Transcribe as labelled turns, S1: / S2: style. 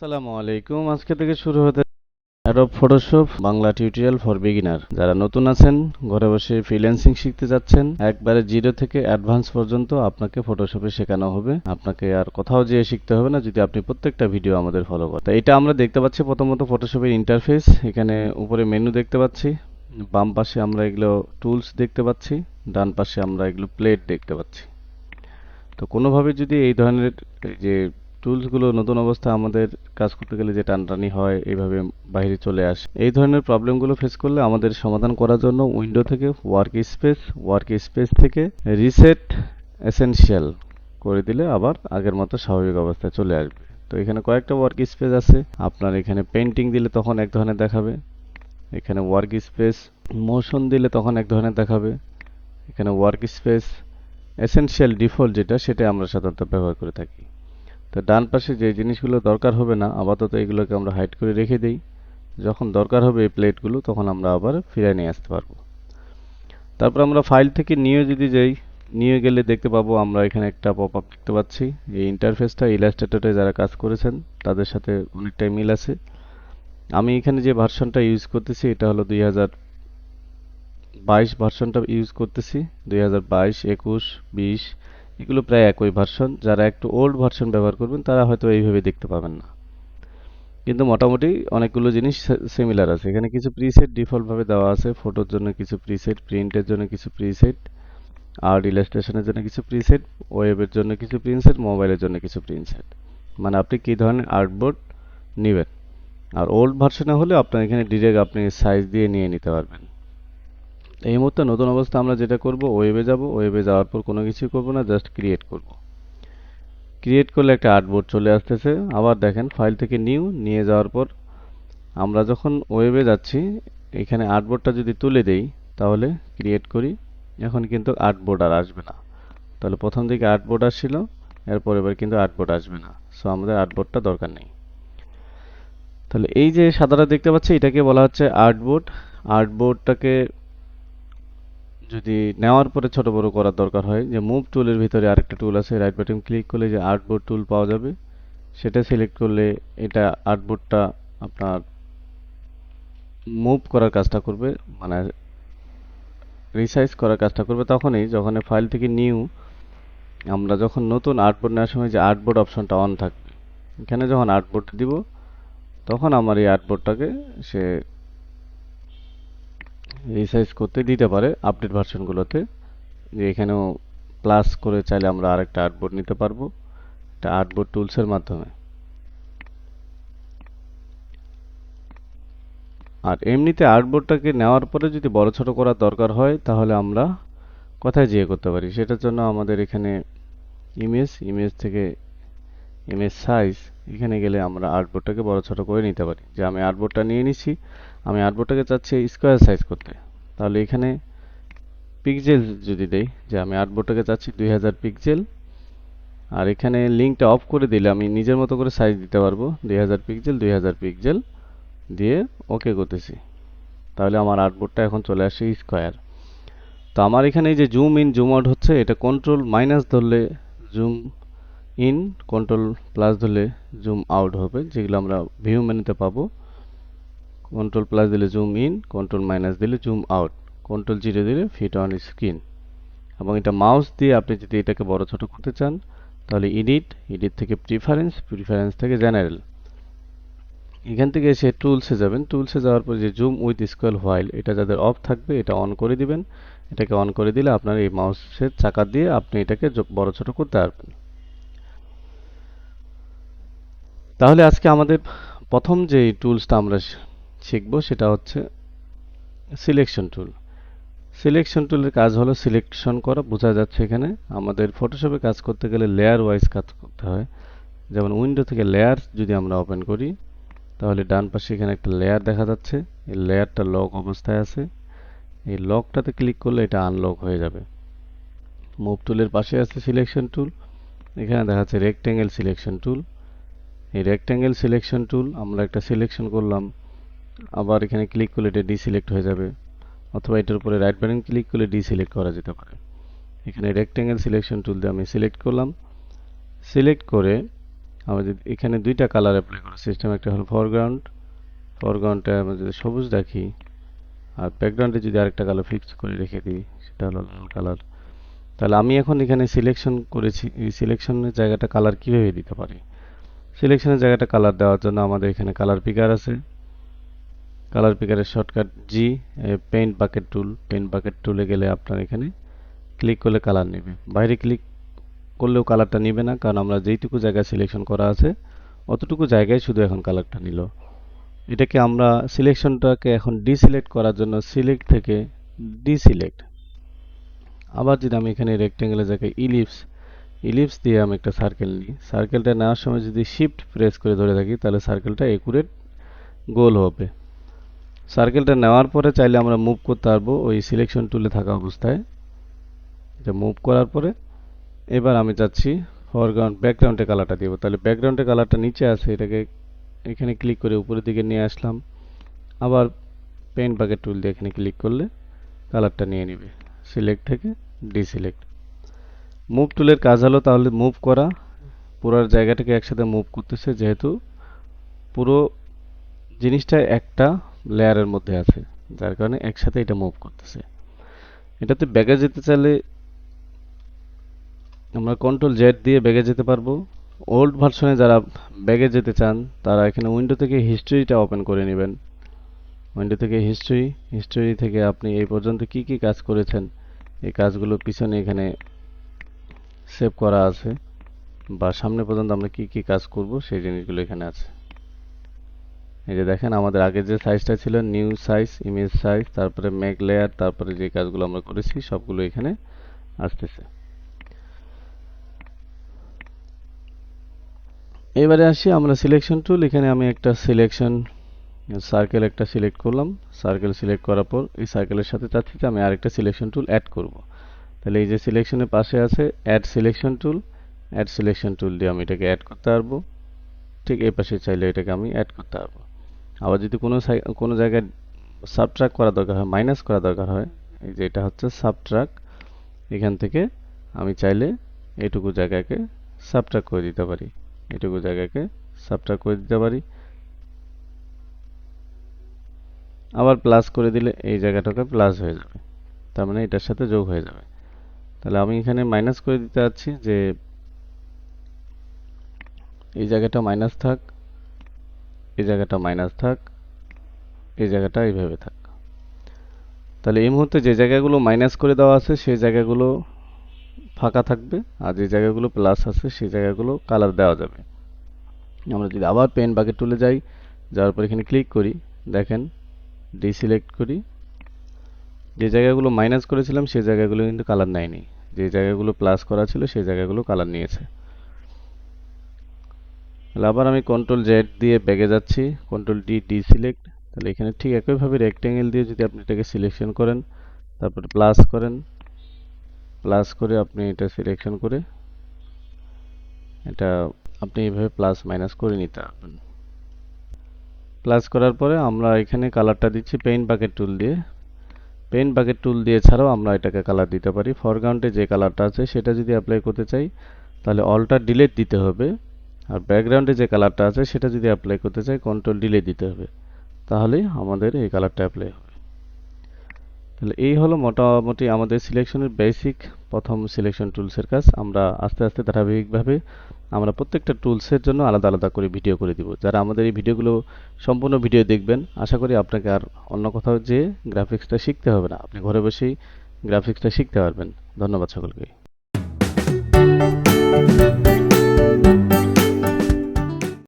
S1: আসসালামু আলাইকুম। আজকে থেকে শুরু হতে Adobe Photoshop Bangla tutorial for beginner যারা নতুন আছেন, ঘরে বসে ফ্রিল্যান্সিং শিখতে যাচ্ছেন, একবারে জিরো থেকে অ্যাডভান্স পর্যন্ত আপনাকে ফটোশপে শেখানো হবে। আপনাকে আর কোথাও যেয়ে শিখতে হবে না যদি আপনি প্রত্যেকটা ভিডিও আমাদের ফলো করেন। তো এটা আমরা দেখতে পাচ্ছি প্রথমত ফটোশপের ইন্টারফেস এখানে উপরে মেনু দেখতে পাচ্ছি। বাম পাশে আমরা এগুলো টুলস দেখতে পাচ্ছি। ডান পাশে আমরা এগুলো প্লেট দেখতে পাচ্ছি। তো কোনোভাবে যদি এই ধরনের যে টুলসগুলো নতুন অবস্থা আমাদের কাজ করতে গেলে যে টানটানি হয়, এইভাবে বাইরে চলে আসে। এই ধরনের প্রবলেমগুলো ফেস করলে আমাদের সমাধান করার জন্য উইন্ডো থেকে ওয়ার্ক স্পেস ওয়ার্ক স্পেস থেকে রিসেট এসেনশিয়াল করে দিলে আবার আগের মতো স্বাভাবিক অবস্থায় চলে আসবে। তো এখানে কয়েকটা ওয়ার্ক স্পেস আছে। আপনার এখানে পেন্টিং দিলে তখন এক ধরনের দেখাবে। এখানে ওয়ার্ক স্পেস মোশন দিলে তখন এক ধরনের দেখাবে। এখানে ওয়ার্ক স্পেস এসেনশিয়াল ডিফল্ট যেটা, সেটা আমরা সাধারণত ব্যবহার করে থাকি। তো ডান পাশে যে জিনিসগুলো দরকার হবে না, আপাতত এগুলোকে আমরা হাইড করে রেখে দিই। যখন দরকার হবে এই প্লেটগুলো, তখন আমরা আবার ফিরে নিয়ে আসতে পারব। তারপর আমরা ফাইল থেকে নিয়ে যদি যাই, নিয়ে গেলে দেখতে পাবো আমরা এখানে একটা পপ আপ দেখতে পাচ্ছি। এই ইন্টারফেসটা ইলাস্ট্রেটরে যারা কাজ করেছেন, তাদের সাথে অনেকটাই মিল আছে। আমি এখানে যে ভার্সনটা ইউজ করতেছি, এটা হলো দুই হাজার বাইশ ভার্সনটা ইউজ করতেছি। দুই হাজার বাইশ, একুশ, বিশ এগুলো প্রায় একই ভার্সন যারা একটু ওল্ড ভার্সন ব্যবহার করবেন, তারা হয়তো এইভাবে দেখতে পাবেন না। কিন্তু মোটামুটি অনেকগুলো জিনিস সিমিলার আছে। এখানে কিছু প্রিসেট ডিফল্টভাবে দেওয়া আছে। ফটোর জন্য কিছু প্রিসেট প্রিন্টের জন্য কিছু প্রিসেট আর্ট ইলাস্ট্রেশনের জন্য কিছু প্রিসেট ওয়েবের জন্য কিছু প্রিন্সেট মোবাইলের জন্য কিছু প্রিন্সেট মানে আপনি কী ধরনের আর্টবোর্ড নেবেন? আর ওল্ড ভার্সনে হলে আপনার এখানে ডিরেক্ট আপনি সাইজ দিয়ে নিয়ে নিতে পারবেন। এই মুহূর্তে নতুন অবস্থা আমরা যেটা করব ওয়েবে যাব। ওয়েবে যাওয়ার পর কোনো কিছু করব না জাস্ট ক্রিয়েট করব। ক্রিয়েট করলে একটা আর্টবোর্ড চলে আসতেছে। আবার দেখেন ফাইল থেকে নিউ নিয়ে যাওয়ার পর আমরা যখন ওয়েবে যাচ্ছি, এখানে আর্টবোর্ডটা যদি তুলে দেই, তাহলে ক্রিয়েট করি। এখন কিন্তু আর্টবোর্ড আর আসবে না। তাহলে প্রথম দিকে আর্টবোর্ড আসছিল, এরপর এবার কিন্তু আর্টবোর্ড আসবে না। সো আমাদের আর্টবোর্ডটা দরকার নেই। তাহলে এই যে সাদাটা দেখতে পাচ্ছি, এটাকে বলা হচ্ছে আর্টবোর্ড আর্টবোর্ডটাকে যদি নেওয়ার পরে ছোট বড় করার দরকার হয়, যে মুভ টুলের ভিতরে আরেকটা টুল আছে রাইট বাটন ক্লিক করলে যে আর্টবোর্ড টুল পাওয়া যাবে, সেটা সিলেক্ট করলে এটা আর্টবোর্ডটা আপনার মুভ করার কাজটা করবে মানে রিসাইজ করার কাজটা করবে তখনই যখন ফাইল থেকে নিউ আমরা যখন নতুন আর্টবোর্ড নেওয়ার সময় যে আর্টবোর্ড অপশনটা অন থাকবে, এখানে যখন আর্টবোর্ড দিব, তখন আমার এই আর্টবোর্ডটাকে সে রিসাইজ করতে দিতে পারে আপডেট ভার্সনগুলোতে যে এখানেও প্লাস করে চাইলে আমরা আরেকটা আর্টবোর্ড নিতে পারব এটা আর্টবোর্ড টুলসের মাধ্যমে। আর এমনিতে আর্টবোর্ডটাকে নেওয়ার পরে যদি বড় ছোট করার দরকার হয়, তাহলে আমরা কোথায় যেয়ে করতে পারি? সেটার জন্য আমাদের এখানে ইমেজ ইমেজ থেকে ইমেজ সাইজ এখানে গেলে আমরা আর্টবোর্ডটাকে বড় ছোট করে নিতে পারি। যে আমি আর্টবোর্ডটা নিয়ে নিছি, আমি আর্টবোর্ডটাকে চাচ্ছি স্কোয়ার সাইজ করতে। তাহলে এখানে পিক্সেল যদি দেই, যে আমি আর্টবোর্ডটাকে চাচ্ছি দুই হাজার পিক্সেল আর এখানে লিঙ্কটা অফ করে দিলে আমি নিজের মতো করে সাইজ দিতে পারব, দুই হাজার পিক্সেল দুই হাজার পিক্সেল দিয়ে ওকে করতেছি। তাহলে আমার আর্টবোর্ডটা এখন চলে আসে স্কোয়ার তো আমার এখানে এই যে জুম ইন জুম আউট হচ্ছে, এটা কন্ট্রোল মাইনাস ধরলে জুম ইন, কন্ট্রোল প্লাস ধরলে জুম আউট হবে, যেগুলো আমরা ভিউ মেনুতে পাবো। কন্ট্রোল প্লাস দিলে জুম ইন কন্ট্রোল মাইনাস দিলে জুম আউট কন্ট্রোল জিরো দিলে ফিট অন স্ক্রিন এবং এটা মাউস দিয়ে আপনি যদি এটাকে বড় ছোট করতে চান, তাহলে এডিট এডিট থেকে প্রিফারেন্স প্রিফারেন্স থেকে জেনারেল এখান থেকে এসে টুলসে যাবেন। টুলসে যাওয়ার পর যে জুম উইথ স্কোয়াল হোয়াইল এটা যাদের অফ থাকবে, এটা অন করে দিবেন। এটাকে অন করে দিলে আপনার এই মাউসের চাকা দিয়ে আপনি এটাকে বড় ছোট করতে পারবেন। তাহলে আজকে আমাদের প্রথম যে টুলসটা আমরা শিখব সেটা হচ্ছে সিলেকশন টুল সিলেকশন টুলের কাজ হলো সিলেকশন করা। বোঝা যাচ্ছে এখানে আমাদের ফটোশপে কাজ করতে গেলে লেয়ার ওয়াইজ কাজ করতে হয়। যেমন উইন্ডো থেকে লেয়ার যদি আমরা ওপেন করি, তাহলে ডান পাশে এখানে একটা লেয়ার দেখা যাচ্ছে। এই লেয়ারটা লক অবস্থায় আছে। এই লকটাতে ক্লিক করলে এটা আনলক হয়ে যাবে। মুভ টুলের পাশে আছে সিলেকশন টুল এখানে দেখা যাচ্ছে রেক্টেঙ্গেল সিলেকশন টুল এই রেক্টেঙ্গেল সিলেকশন টুল আমরা একটা সিলেকশন করলাম। আবার এখানে ক্লিক করলে এটা ডিসিলেক্ট হয়ে যাবে। অথবা এটার উপরে রাইট বাটন ক্লিক করলে ডিসিলেক্ট করা যেতে পারে। এখানে রেক্টেঙ্গেল সিলেকশন টুল দিয়ে আমি সিলেক্ট করলাম। সিলেক্ট করে যদি এখানে দুইটা কালার অ্যাপ্লাই করি। সিস্টেম একটা হলো ফরগ্রাউন্ড ফরগ্রাউন্ডটা আমরা যদি সবুজ রাখি, আর ব্যাকগ্রাউন্ডে যদি আরেকটা কালার ফিক্স করে রেখে দিই, সেটা হলো লাল কালার তাহলে আমি এখন এখানে সিলেকশন করেছি, এই সিলেকশনের জায়গাটা কালার কীভাবে দিতে পারি? সিলেকশনের জায়গাটা কালার দেওয়ার জন্য আমাদের এখানে কালার পিকার আছে। Colour পিকারের shortcut G paint bucket tool paint bucket টুলে গেলে আপনার এখানে ক্লিক করলে কালার নেবে। বাইরে ক্লিক করলেও কালারটা নেবে না, কারণ আমরা যেইটুকু জায়গায় সিলেকশন করা আছে, অতটুকু জায়গায় শুধু এখন কালারটা নিল। এটাকে আমরা সিলেকশনটাকে এখন ডিসিলেক্ট করার জন্য সিলেক্ট থেকে ডিসিলেক্ট আবার যদি আমি এখানে রেক্টেঙ্গেলের জায়গায় ইলিপস ইলিপস দিয়ে আমি একটা সার্কেল নিই। সার্কেলটা নেওয়ার সময় যদি শিফট প্রেস করে ধরে থাকি, তাহলে সার্কেলটা একুরেট গোল হবে। সার্কেলটা নেওয়ার পরে চাইলে আমরা মুভ করতে পারব ওই সিলেকশন টুলে থাকা অবস্থায়। এটা মুভ করার পরে এবার আমি যাচ্ছি ফরগ্রাউন্ড ব্যাকগ্রাউন্ডে কালারটা দেবো তাহলে ব্যাকগ্রাউন্ডে কালারটা নিচে আছে, এটাকে এখানে ক্লিক করে উপরের দিকে নিয়ে আসলাম। আবার পেন্ট বাকেট টুল দিয়ে এখানে ক্লিক করলে কালারটা নিয়ে নেবে। সিলেক্ট থেকে ডিসিলেক্ট মুভ টুলের কাজ হলো তাহলে মুভ করা। পুরো জায়গাটাকে একসাথে মুভ করতেছে, যেহেতু পুরো জিনিসটা একটা লেয়ারের মধ্যে আছে, যার কারণে একসাথে এটা মুভ করতেছে। এটাতে ব্যাগে যেতে চাইলে আমরা কন্ট্রোল জেড দিয়ে ব্যাগে যেতে পারব। ওল্ড ভার্সনে যারা ব্যাগে যেতে চান, তারা এখানে উইন্ডো থেকে হিস্ট্রিটা ওপেন করে নেবেন। উইন্ডো থেকে হিস্ট্রি হিস্ট্রি থেকে আপনি এই পর্যন্ত কি কি কাজ করেছেন, এই কাজগুলো পিছনে এখানে সেভ করা আছে বা সামনে পর্যন্ত আমরা কি কি কাজ করব সেই জিনিসগুলো এখানে আছে। এই যে দেখেন, আমাদের আগে যে সাইজটা ছিল নিউ সাইজ ইমেজ সাইজ তারপরে মেক লেয়ার তারপরে যে কাজগুলো আমরা করেছি, সবগুলো এখানে আসতেছে। এবারে আসি আমরা সিলেকশন টুল এখানে আমি একটা সিলেকশন সার্কেল একটা সিলেক্ট করলাম। সার্কেল সিলেক্ট করার পর এই সার্কেলের সাথে চাচ্ছি যে আমি আরেকটা সিলেকশন টুল অ্যাড করব। তাহলে এই যে সিলেকশনের পাশে আছে add selection tool add selection tool দিয়ে আমি এটাকে অ্যাড করতে পারব। ঠিক এই পাশে চাইলে এটাকে আমি অ্যাড করতে পারব। আবার যদি কোনো কোনো জায়গায় সাবট্রাক করা দরকার হয় মাইনাস করা দরকার হয়, এই যে এটা হচ্ছে সাবট্রাক এখান থেকে আমি চাইলে এটুকু জায়গাকে সাবট্রাক করে দিতে পারি। এটুকু জায়গাকে সাবট্রাক করে দিতে পারি। আবার প্লাস করে দিলে এই জায়গাটাকে প্লাস হয়ে যাবে। তার মানে এটার সাথে যোগ হয়ে যাবে। তাহলে আমি এখানে মাইনাস করে দিতে যাচ্ছি যে এই জায়গাটা মাইনাস থাক, এই জায়গাটা মাইনাস থাক, এই জায়গাটা এইভাবে থাক। তাহলে এই মুহূর্তে যে জায়গাগুলো মাইনাস করে দেওয়া আছে, সেই জায়গাগুলো ফাঁকা থাকবে আর যে জায়গাগুলো প্লাস আছে, সেই জায়গাগুলো কালার দেওয়া যাবে। আমরা যদি আবার পেন বাকেট টুলে যাই, যাওয়ার পর এখানে ক্লিক করি, দেখেন ডিসিলেক্ট করি। যে জায়গাগুলো মাইনাস করেছিলাম, সেই জায়গাগুলো কিন্তু কালার নেয়নি। যে জায়গাগুলো প্লাস করা ছিল, সেই জায়গাগুলো কালার নিয়েছে। তাহলে আবার আমি কন্ট্রোল জেড দিয়ে ব্যাগে যাচ্ছি কন্ট্রোল ডি ডি সিলেক্ট তাহলে এখানে ঠিক একইভাবে রেক্টেঙ্গেল দিয়ে যদি আপনি এটাকে সিলেকশন করেন, তারপর প্লাস করেন প্লাস করে আপনি এটা সিলেকশন করে, এটা আপনি এইভাবে প্লাস মাইনাস করে নিতে পারবেন। প্লাস করার পরে আমরা এখানে কালারটা দিচ্ছি পেইন্ট বাকেট টুল দিয়ে। পেইন্ট বাকেট টুল দিয়ে ছাড়াও আমরা এটাকে কালার দিতে পারি। ফরগ্রাউন্ডে যে কালারটা আছে, সেটা যদি অ্যাপ্লাই করতে চাই, তাহলে অলটা ডিলেট দিতে হবে। আর ব্যাকগ্রাউন্ডে যে কালারটা আছে, সেটা যদি অ্যাপ্লাই করতে চাই কন্ট্রোল ডিলেট দিতে হবে। তাহলেই আমাদের এই কালারটা অ্যাপ্লাই হবে। তাহলে এই হলো মোটামুটি আমাদের সিলেকশনের বেসিক প্রথম সিলেকশন টুলসের কাজ। আমরা আস্তে আস্তে ধারাবাহিকভাবে আমরা প্রত্যেকটা টুলসের জন্য আলাদা আলাদা করে ভিডিও করে দিব। যারা আমাদের এই ভিডিওগুলো সম্পূর্ণ ভিডিও দেখবেন, আশা করি আপনাকে আর অন্য কোথাও যেয়ে গ্রাফিক্সটা শিখতে হবে না, আপনি ঘরে বসেই গ্রাফিক্সটা শিখতে পারবেন। ধন্যবাদ সকলকে।